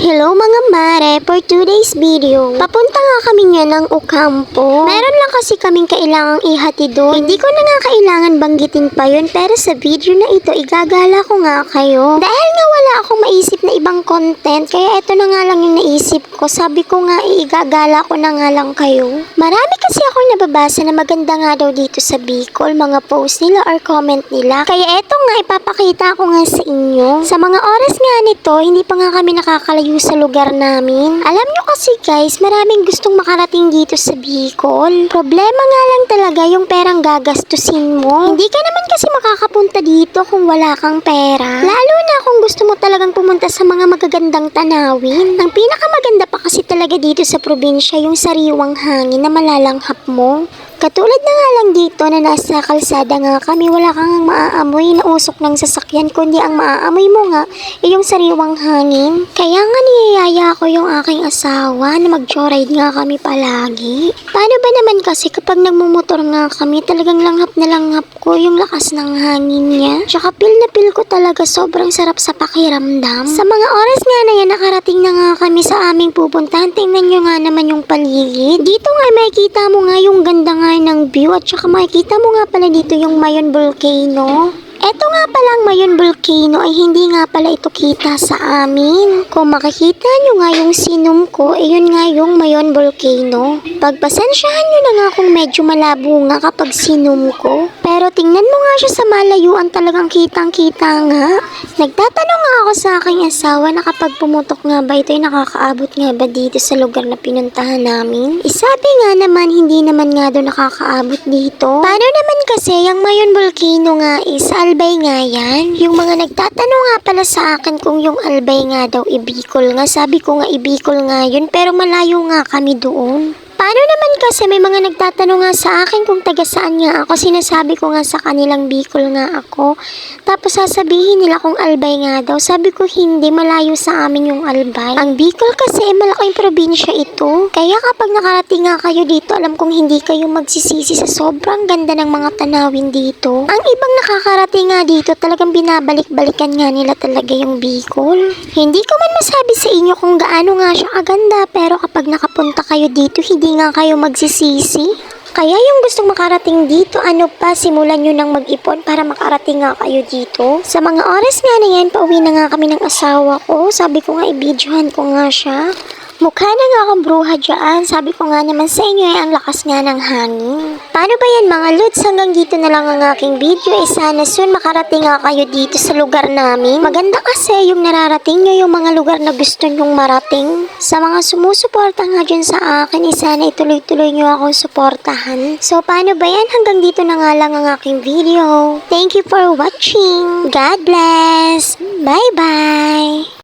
Hello mga mare, for today's video, papunta nga kami nga ng Ocampo. Meron lang kasi kaming kailangang ihati doon. Hindi ko na nga kailangan banggitin pa yun, pero sa video na ito, igagala ko nga kayo. Dahil wala akong maisip na ibang content, kaya ito na nga lang yung naisip ko. Sabi ko nga, igagala ko na nga lang kayo. Marami kasi akong nababasa na maganda nga daw dito sa Bicol, mga post nila or comment nila. Kaya eto nga, ipapakita ko nga sa inyo. Sa mga oras nga nito, hindi pa nga kami nakakalayo sa lugar namin. Alam nyo kasi guys, maraming gustong makarating dito sa Bicol. Problema nga lang talaga yung perang gagastusin mo. Hindi ka naman kasi makakapunta dito kung wala kang pera. Lalo na mo talagang pumunta sa mga magagandang tanawin. Ang pinakamaganda pa kasi talaga dito sa probinsya yung sariwang hangin na malalanghap mo. Katulad na nga lang dito na nasa kalsada nga kami, wala kang maaamoy na usok ng sasakyan, kundi ang maaamoy mo nga yung sariwang hangin. Kaya nga niyayaya ko yung aking asawa na mag-joyride nga kami palagi. Paano ba naman kasi kapag nagmumotor nga kami, talagang langhap na langhap ko yung lakas ng hangin niya. Tsaka pil na pil ko talaga sobrang sarap sa pakiramdam. Sa mga oras nga na yan, nakarating na nga kami sa aming pupuntahan. Tingnan nyo nga naman yung paligid. Dito nga makikita mo nga yung ganda nga ng view at saka makikita mo nga pala dito yung Mayon Volcano. Eto nga palang Mayon Volcano ay hindi nga pala ito kita sa amin. Kung makikita nyo nga yung sinum ko, eh nga yung Mayon Volcano. Pagpasensyahan nyo na nga kung medyo malabo nga kapag sinum ko. Pero tingnan mo nga siya sa malayuan talagang kitang kita nga. Nagtatanong nga ako sa aking asawa na kapag pumutok nga ba ito ay nakakaabot nga ba dito sa lugar na pinuntahan namin? Isabi nga naman hindi naman nga daw nakakaabot dito. Paano naman kasi yung Mayon Volcano nga is Albay nga yan? Yung mga nagtatanong nga pala sa akin kung yung Albay nga daw ibikol nga. Sabi ko nga ibikol nga yun pero malayo nga kami doon. Paano naman kasi may mga nagtatanong nga sa akin kung taga saan nga ako, sinasabi ko nga sa kanilang Bicol nga ako. Tapos sasabihin nila kung Albay nga daw. Sabi ko hindi, malayo sa amin yung Albay. Ang Bicol kasi malaking probinsya ito. Kaya kapag nakarating nga kayo dito, alam kong hindi kayo magsisisi sa sobrang ganda ng mga tanawin dito. Ang ibang nakakarating nga dito, talagang binabalik-balikan nga nila talaga yung Bicol. Hindi ko man masabi sa inyo kung gaano nga siya kaganda, pero kapag nakapunta kayo dito, hindi nga kayo magsisisi. Kaya yung gustong makarating dito, ano pa, simulan nyo nang mag-ipon para makarating nga kayo dito. Sa mga oras nga na yan, pauwi na nga kami ng asawa ko. Sabi ko nga, ibidyohan ko nga siya. Mukha na nga akong bruha dyan. Sabi ko nga naman sa inyo ay ang lakas nga ng hangin. Paano ba yan mga lods? Hanggang dito na lang ang aking video. Eh sana soon makarating nga kayo dito sa lugar namin. Maganda kasi yung nararating nyo yung mga lugar na gusto nyong marating. Sa mga sumusuporta nga dyan sa akin, eh sana ituloy-tuloy nyo akong suportahan. So paano ba yan? Hanggang dito na nga lang ang aking video. Thank you for watching. God bless. Bye-bye.